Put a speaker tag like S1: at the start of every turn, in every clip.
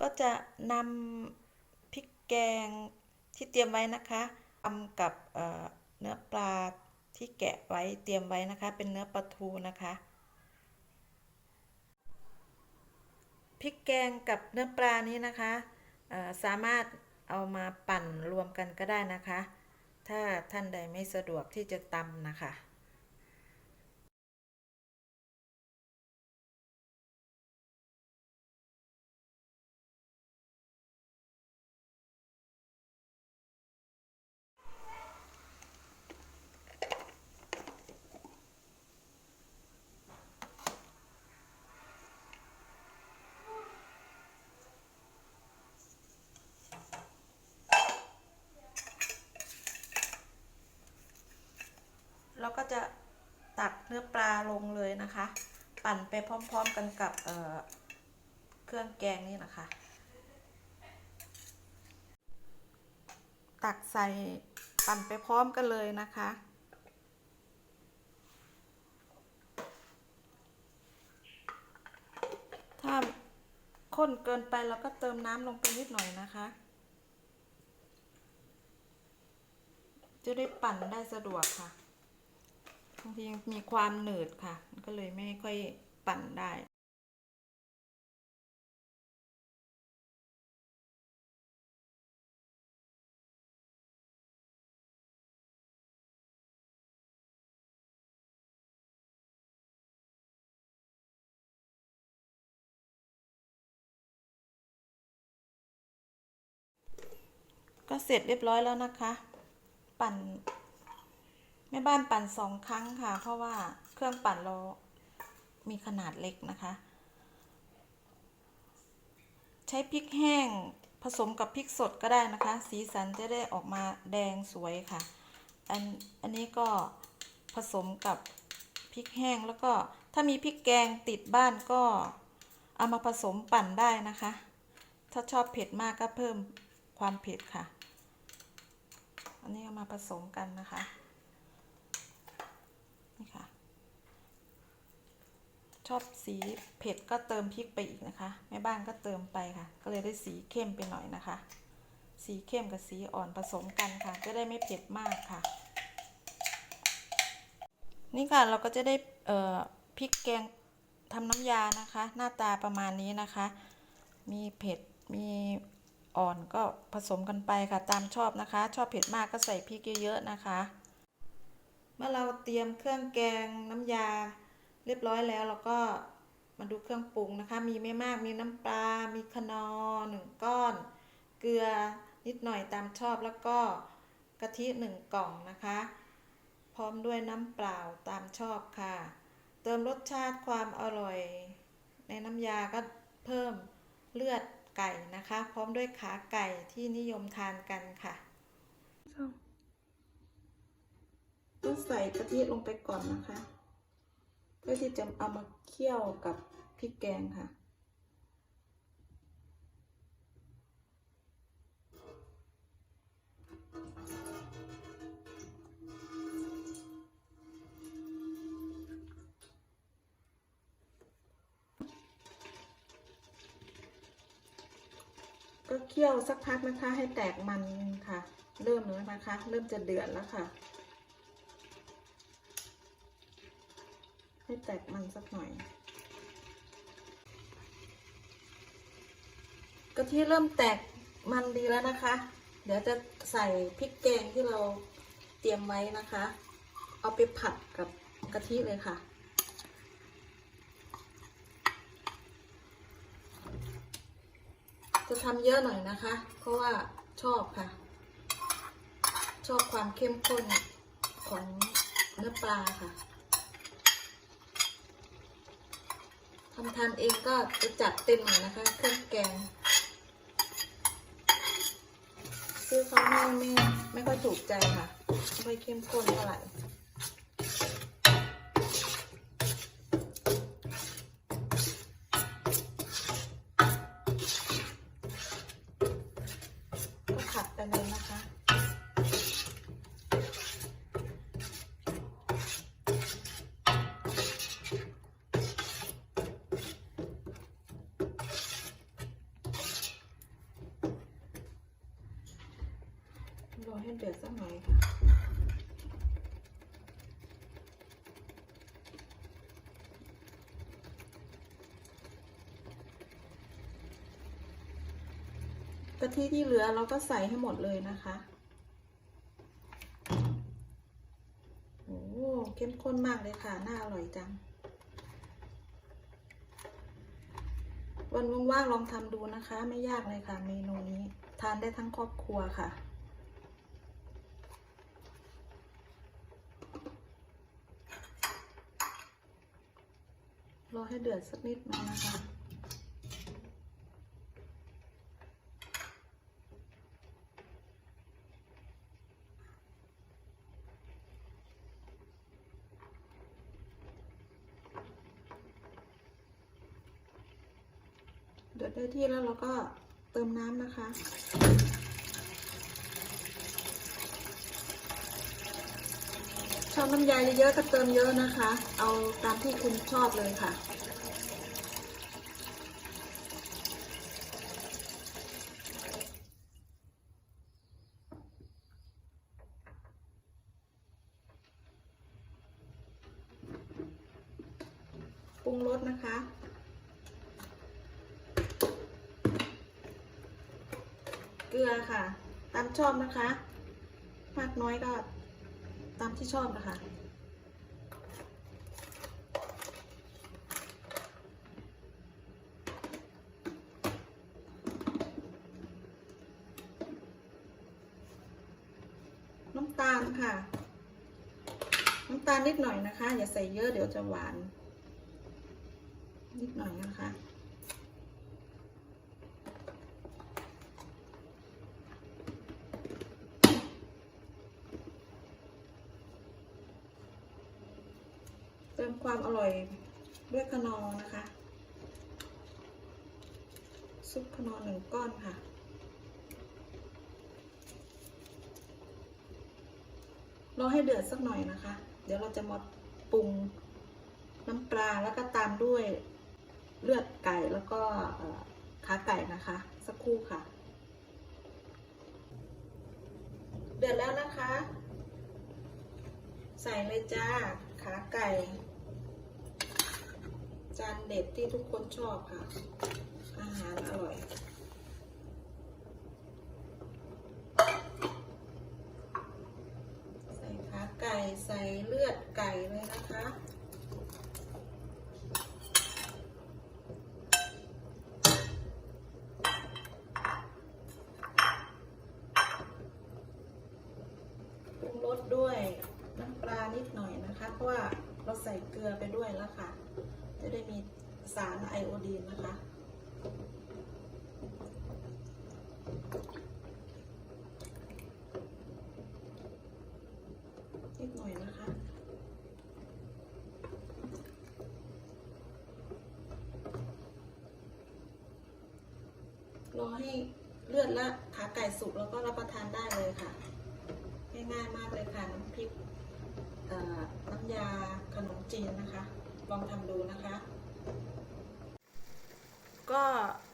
S1: ก็จะนำพริกแกงที่เตรียมไว้นะคะทำกับเเนื้อปลาที่แกะไว้เตรียมไว้นะคะ เป็นเนื้อปลาทูนะคะพริกแกงกับเนื้อปลานี้นะคะสามารถเอามาปั่นรวมกันก็ได้นะคะ ถ้าท่านใดไม่สะดวกที่จะตำนะคะ เราก็จะตักเนื้อปลาลงเลยนะคะ ปั่นไปพร้อมๆกันกับเเครื่องแกงนี่นะคะ ตักใส่ปั่นไปพร้อมกันเลยนะคะถ้าข้นเกินไปเราก็เติมน้ำลงไปนิดหน่อยนะคะ จะได้ปั่นได้สะดวกค่ะ บางทีมีความหนืดค่ะ ก็เลยไม่ค่อยปั่นได้ก็เสร็จเรียบร้อยแล้วนะคะ ปั่น ม่บ้านปั่นสองครั้งค่ะ เพราะว่าเครื่องปั่นเรามีขนาดเล็กนะคะ ใช้พริกแห้งผสมกับพริกสดก็ได้นะคะ สีสันจะได้ออกมาแดงสวยค่ะ อันอันนี้ก็ผสมกับพริกแห้งแล้วก็ถ้ามีพริกแกงติดบ้านก็เอามาผสมปั่นได้นะคะ ถ้าชอบเผ็ดมากก็เพิ่มความเผ็ดค่ะ อันนี้เอามาผสมกันนะคะ นี่ค่ะ ชอบสีเผ็ดก็เติมพริกไปอีกนะคะแม่บ้านก็เติมไปค่ะ ก็เลยได้สีเข้มไปหน่อยนะคะ สีเข้มกับสีอ่อนผสมกันค่ะ จะได้ไม่เผ็ดมากค่ะ นี่ค่ะเราก็จะได้เอ่อพริกแกงทำน้ำยานะคะ หน้าตาประมาณนี้นะคะ มีเผ็ดมีอ่อนก็ผสมกันไปค่ะตามชอบนะคะ ชอบเผ็ดมากก็ใส่พริกเยอะๆนะคะ เมื่อเราเตรียมเครื่องแกงน้ำยา เรียบร้อยแล้วเราก็มาดูเครื่องปรุงนะคะ มีไม่มากมีน้ำปลา มีคนอหนึ่งก้อน เกลือนิดหน่อยตามชอบแล้วก็กะทิหนึ่งกล่องนะคะ พร้อมด้วยน้ำเปล่าตามชอบค่ะ เติมรสชาติความอร่อย ในน้ำยาก็เพิ่มเลือดไก่นะคะ พร้อมด้วยขาไก่ที่นิยมทานกันค่ะต้องใส่กะทิลงไปก่อนนะคะ พื่อที่จะเอามาเคี่ยวกับพริกแกงค่ะ ก็เคี่ยวสักพักนะคะให้แตกมันค่ะ เริ่มแล้วนะคะ เริ่มจะเดือดแล้วค่ะ ให้แตกมันสักหน่อย กะทิเริ่มแตกมันดีแล้วนะคะ เดี๋ยวจะใส่พริกแกงที่เราเตรียมไว้นะคะ เอาไปผัดกับกะทิเลยค่ะจะทำเยอะหน่อยนะคะ เพราะว่าชอบค่ะ ชอบความเข้มข้นของเนื้อปลาค่ะ ทำทานเองก็จะจัดเต็มหน่อยนะคะเครื่องแกงซื้อเขาไม่ไม่ไม่ค่อยถูกใจค่ะ ไม่ค่อยเข้มข้นเท่าไหร่ เดือดสักหน่อยค่ะกะทิที่เหลือเราก็ใส่ให้หมดเลยนะคะโอ้เข้มข้นมากเลยค่ะ น่าอร่อยจัง วันว่างๆลองทำดูนะคะ ไม่ยากเลยค่ะ เมนูนี้ ทานได้ทั้งครอบครัวค่ะ รอให้เดือดสักนิดนึงนะคะเดือดได้ที่แล้วเราก็เติมน้ำนะคะ ชอบน้ำยาเยอะๆก็เติมเยอะนะคะ เอาตามที่คุณชอบเลยค่ะ ปรุงรสนะคะเกลือค่ะ ตามชอบนะคะ มากน้อยก็ ตามที่ชอบนะคะ น้ำตาลค่ะ น้ำตาลนิดหน่อยนะคะ อย่าใส่เยอะเดี๋ยวจะหวาน นิดหน่อยนะคะ ความอร่อยด้วยขนอนะคะ ซุปขนอหนึ่งก้อนค่ะ รอให้เดือดสักหน่อยนะคะ เดี๋ยวเราจะมาปรุงน้ำปลาแล้วก็ตามด้วยเลือดไก่แล้วก็ขาไก่นะคะ สักครู่ค่ะ เดือดแล้วนะคะ ใส่เลยจ้าขาไก่ จานเด็ดที่ทุกคนชอบค่ะ อาหารอร่อยใส่ขาไก่ใส่เลือดไก่เลยนะคะปรุงรสด้วยน้ำปลานิดหน่อยนะคะ เพราะว่าเราใส่เกลือไปด้วยแล้วค่ะ จะได้มีสารไอโอดีนนะคะ นิดหน่อยนะคะ รอให้เลือดและขาไก่สุกแล้วก็รับประทานได้เลยค่ะ ง่ายๆมากเลยค่ะ น้ำพริกน้ำยาขนมจีนนะคะ ลองทำดูนะคะ ก็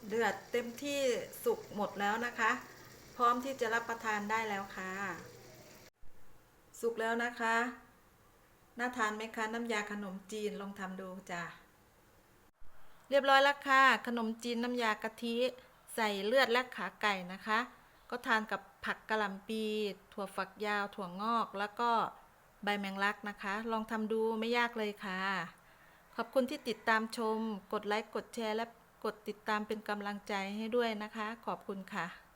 S1: เดือดเต็มที่สุกหมดแล้วนะคะ พร้อมที่จะรับประทานได้แล้วค่ะ สุกแล้วนะคะ น่าทานไหมคะน้ำยาขนมจีนลองทำดูจ้ะเรียบร้อยแล้วค่ะ ขนมจีนน้ำยากะทิ ใส่เลือดและขาไก่นะคะ ก็ทานกับผักกะหล่ำปี ถั่วฝักยาว ถั่วงอก แล้วก็ใบแมงลักนะคะ ลองทำดูไม่ยากเลยค่ะ ขอบคุณที่ติดตามชม กดไลค์ กดแชร์ และกดติดตามเป็นกำลังใจให้ด้วยนะคะ ขอบคุณค่ะ